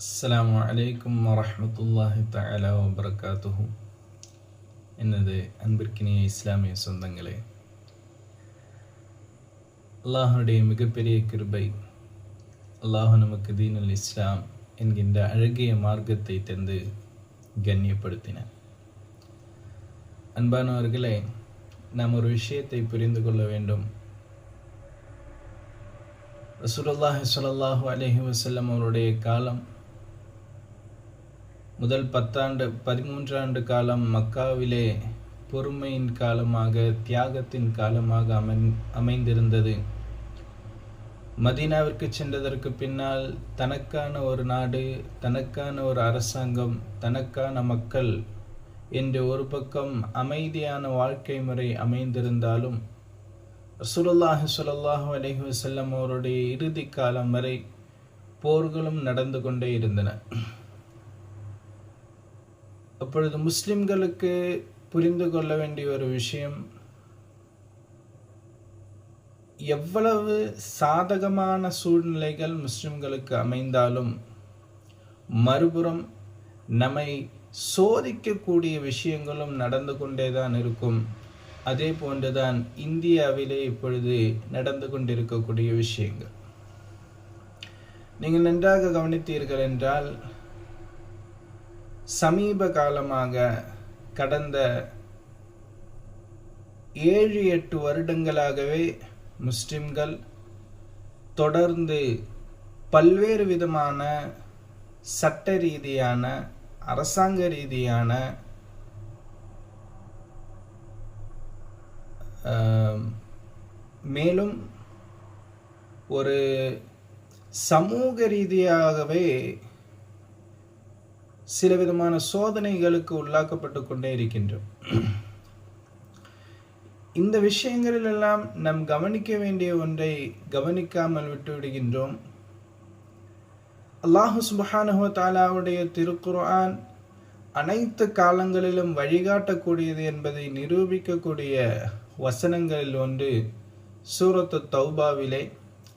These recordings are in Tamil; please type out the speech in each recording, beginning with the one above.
அஸ்ஸலாமு அலைக்கும் வரமத்துல்லாஹி தலா வபரகாத்துஹு. எனது அன்பிற்கினிய இஸ்லாமிய சொந்தங்களே. அல்லாஹனுடைய மிகப்பெரிய கிருபை அல்லாஹு நமக்கு தீனுல் இஸ்லாம் என்கின்ற அழகிய மார்க்கத்தை தந்து கண்ணியப்படுத்தின. அன்பானவர்களே நாம் ஒரு விஷயத்தை புரிந்து கொள்ள வேண்டும். ரசூலுல்லாஹி சொல்லாஹு அலஹி வசல்லம் அவருடைய காலம் முதல் பத்தாண்டு பதிமூன்றாண்டு காலம் மக்காவிலே பொறுமையின் காலமாக தியாகத்தின் காலமாக அமை அமைந்திருந்தது. மதீனாவிற்கு சென்றதற்கு பின்னால் தனக்கான ஒரு நாடு தனக்கான ஒரு அரசாங்கம் தனக்கான மக்கள் என்று ஒரு பக்கம் அமைதியான வாழ்க்கை முறை அமைந்திருந்தாலும் ரசூலுல்லாஹி ஸல்லல்லாஹு அலைஹி வஸல்லம் அவருடைய இறுதி காலம் வரை போர்களும் நடந்து கொண்டே இருந்தன. அப்பொழுது முஸ்லிம்களுக்கு புரிந்து கொள்ள வேண்டிய ஒரு விஷயம் எவ்வளவு சாதகமான சூழ்நிலைகள் முஸ்லிம்களுக்கு அமைந்தாலும் மறுபுறம் நம்மை சோதிக்கக்கூடிய விஷயங்களும் நடந்து கொண்டே தான் இருக்கும். அதே போன்றுதான் இந்தியாவிலே இப்பொழுது நடந்து கொண்டிருக்கக்கூடிய விஷயங்கள். நீங்கள் நன்றாக கவனித்தீர்கள் என்றால் சமீப காலமாக கடந்த ஏழு எட்டு வருடங்களாகவே முஸ்லிம்கள் தொடர்ந்து பல்வேறு விதமான சட்ட ரீதியான அரசாங்க ரீதியான மேலும் ஒரு சமூக ரீதியாகவே சில விதமான சோதனைகளுக்கு உள்ளாக்கப்பட்டு கொண்டே இருக்கின்றோம். இந்த விஷயங்களில் எல்லாம் நாம் கவனிக்க வேண்டிய ஒன்றை கவனிக்காமல் விட்டுவிடுகின்றோம் அல்லாஹு சுபஹானுஹ தாலாவுடைய திருக்குர்ஆன் அனைத்து காலங்களிலும் வழிகாட்டக்கூடியது என்பதை நிரூபிக்கக்கூடிய வசனங்களில் ஒன்று சூரத்து தௌபாவிலே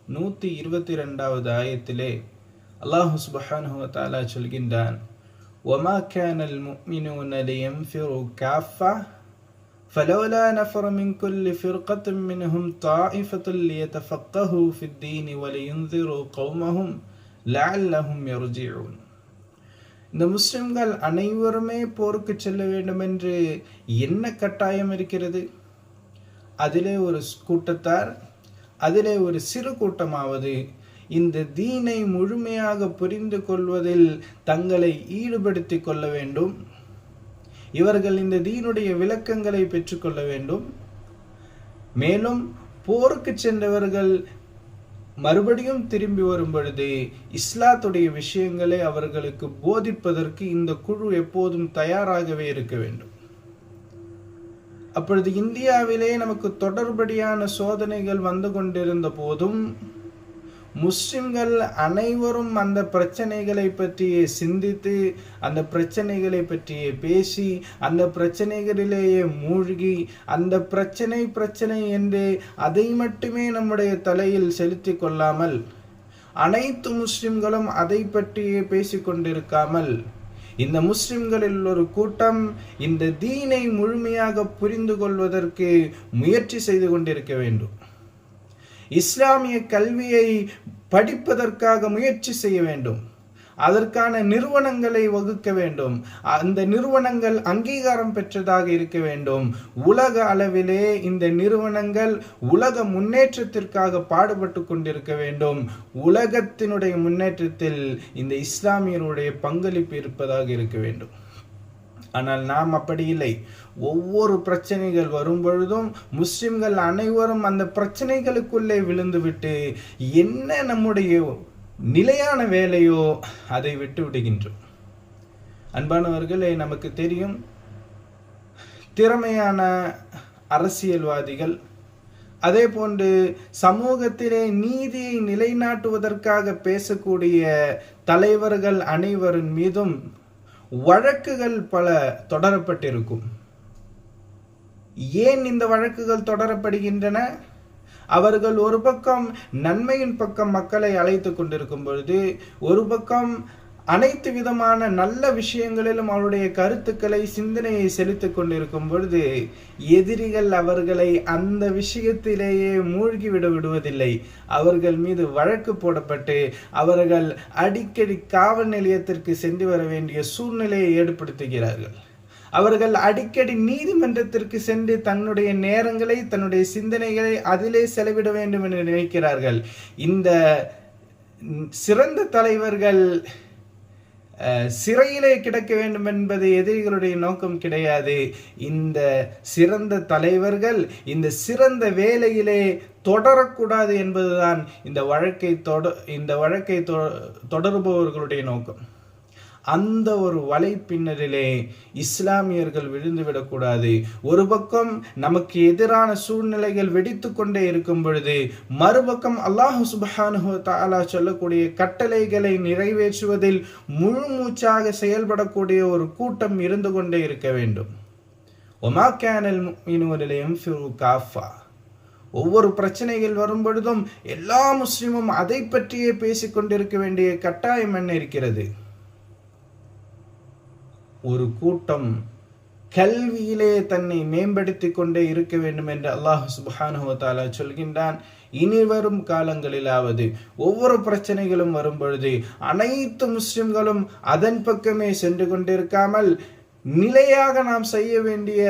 நூற்றி இருபத்தி ரெண்டாவது ஆயத்திலே அல்லாஹு சுபஹானுஹ தாலா சொல்கின்றான் وما كان المؤمنون لينفروا كافة فلولا نفر من كل فرقة منهم طائفة ليتفقهوا في الدين ولينذروا قومهم لعلهم يرجعون இந்த முஸ்லிம்கள் அனைவருமே போருக்கு செல்ல வேண்டும் என்று என்ன கட்டாயம் இருக்கிறது அதிலே ஒரு கூட்டத்தார் அதிலே ஒரு சிறு கூட்டமாவது இந்த தீனை முழுமையாக புரிந்து கொள்வதில் தங்களை ஈடுபடுத்தி கொள்ள வேண்டும். இவர்கள் இந்த தீனுடைய விளக்கங்களை பெற்றுக்கொள்ள வேண்டும். மேலும் போருக்கு சென்றவர்கள் மறுபடியும் திரும்பி வரும் பொழுது இஸ்லாத்துடைய விஷயங்களை அவர்களுக்கு போதிப்பதற்கு இந்த குழு எப்போதும் தயாராகவே இருக்க வேண்டும். அப்பொழுது இந்தியாவிலே நமக்கு தொடர்படியான சோதனைகள் வந்து கொண்டிருந்த போதும் முஸ்லிம்கள் அனைவரும் அந்த பிரச்சனைகளை பற்றியே சிந்தித்து அந்த பிரச்சனைகளை பற்றியே பேசி அந்த பிரச்சனைகளிலேயே மூழ்கி அந்த பிரச்சனை பிரச்சனை என்று அதை மட்டுமே நம்முடைய தலையில் செலுத்தி கொள்ளாமல் அனைத்து முஸ்லிம்களும் அதை பற்றியே பேசிக்கொண்டிருக்காமல் இந்த முஸ்லிம்களில் ஒரு கூட்டம் இந்த தீனை முழுமையாக புரிந்து கொள்வதற்கு முயற்சி செய்து கொண்டிருக்க வேண்டும். இஸ்லாமிய கல்வியை படிப்பதற்காக முயற்சி செய்ய வேண்டும். அதற்கான நிறுவனங்களை வகுக்க வேண்டும். அந்த நிறுவனங்கள் அங்கீகாரம் பெற்றதாக இருக்க வேண்டும். உலக அளவிலே இந்த நிறுவனங்கள் உலக முன்னேற்றத்திற்காக பாடுபட்டு கொண்டிருக்க வேண்டும். உலகத்தினுடைய முன்னேற்றத்தில் இந்த இஸ்லாமியருடைய பங்களிப்பு இருப்பதாக இருக்க வேண்டும். ஆனால் நாம் அப்படி இல்லை. ஒவ்வொரு பிரச்சனைகள் வரும் பொழுதும் முஸ்லிம்கள் அனைவரும் அந்த பிரச்சனைகளுக்குள்ளே விழுந்துவிட்டு என்ன நம்முடைய நிலையான வேலையோ அதை விட்டு விடுகின்றோம். அன்பானவர்களே நமக்கு தெரியும் திறமையான அரசியல்வாதிகள் அதே போன்று சமூகத்திலே நீதியை நிலைநாட்டுவதற்காக பேசக்கூடிய தலைவர்கள் அனைவரின் மீதும் வழக்குகள் பல தொடரப்பட்டிருக்கும். ஏன் இந்த வழக்குகள் தொடரப்படுகின்றன? அவர்கள் ஒரு பக்கம் நன்மையின் பக்கம் மக்களை அழைத்து கொண்டிருக்கும் பொழுது ஒரு பக்கம் அனைத்து விதமான நல்ல விஷயங்களிலும் அவருடைய கருத்துக்களை சிந்தனையை செலுத்திக் கொண்டிருக்கும் பொழுது எதிரிகள் அவர்களை அந்த விஷயத்திலேயே மூழ்கிவிட விடுவதில்லை. அவர்கள் மீது வழக்கு போடப்பட்டு அவர்கள் அடிக்கடி காவல் நிலையத்திற்கு சென்று வர வேண்டிய சூழ்நிலையை ஏற்படுத்துகிறார்கள். அவர்கள் அடிக்கடி நீதிமன்றத்திற்கு சென்று தன்னுடைய நேரங்களை தன்னுடைய சிந்தனைகளை அதிலே செலவிட வேண்டும் என்று நினைக்கிறார்கள். இந்த சிறந்த தலைவர்கள் சிறையிலே கிடக்க வேண்டும் என்பது எதிரிகளுடைய நோக்கம் கிடையாது. இந்த சிறந்த தலைவர்கள் இந்த சிறந்த வேலையிலே தொடரக்கூடாது என்பதுதான் இந்த வழக்கை தொட இந்த வழக்கை தொடருபவர்களுடைய நோக்கம். அந்த ஒரு வலைப்பின்னரிலே இஸ்லாமியர்கள் விழுந்துவிடக்கூடாது. ஒரு பக்கம் நமக்கு எதிரான சூழ்நிலைகள் வெடித்து கொண்டே இருக்கும் பொழுது மறுபக்கம் அல்லாஹு சுபஹானு தாலா சொல்லக்கூடிய கட்டளைகளை நிறைவேற்றுவதில் முழு மூச்சாக செயல்படக்கூடிய ஒரு கூட்டம் இருந்து கொண்டே இருக்க வேண்டும். ஒமா கேனல் மீனவரிலையும் காஃபா. ஒவ்வொரு பிரச்சனைகள் வரும் பொழுதும் எல்லா முஸ்லிமும் அதை பற்றியே பேசிக்கொண்டிருக்க வேண்டிய கட்டாயம் என்ன இருக்கிறது? ஒரு கூட்டம் கல்வியிலே தன்னை மேம்படுத்தி கொண்டே இருக்க வேண்டும் என்று அல்லாஹ் சுபானுவத்தாலா சொல்கின்றான். இனி வரும் காலங்களிலாவது ஒவ்வொரு பிரச்சனைகளும் வரும் பொழுது அனைத்து முஸ்லிம்களும் அதன் பக்கமே சென்று கொண்டிருக்காமல் நிலையாக நாம் செய்ய வேண்டிய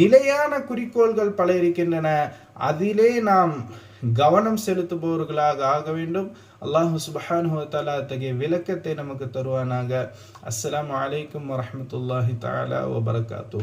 நிலையான குறிக்கோள்கள் பல இருக்கின்றன. அதிலே நாம் கவனம் செலுத்துபவர்களாக ஆக வேண்டும். அல்லாஹு சுபஹானு அத்தகைய விளக்கத்தை நமக்கு தருவானாக. அஸ்லாம் வலைக்கம் வரமத்துல்லாஹி தாலா வபரகாத்தூ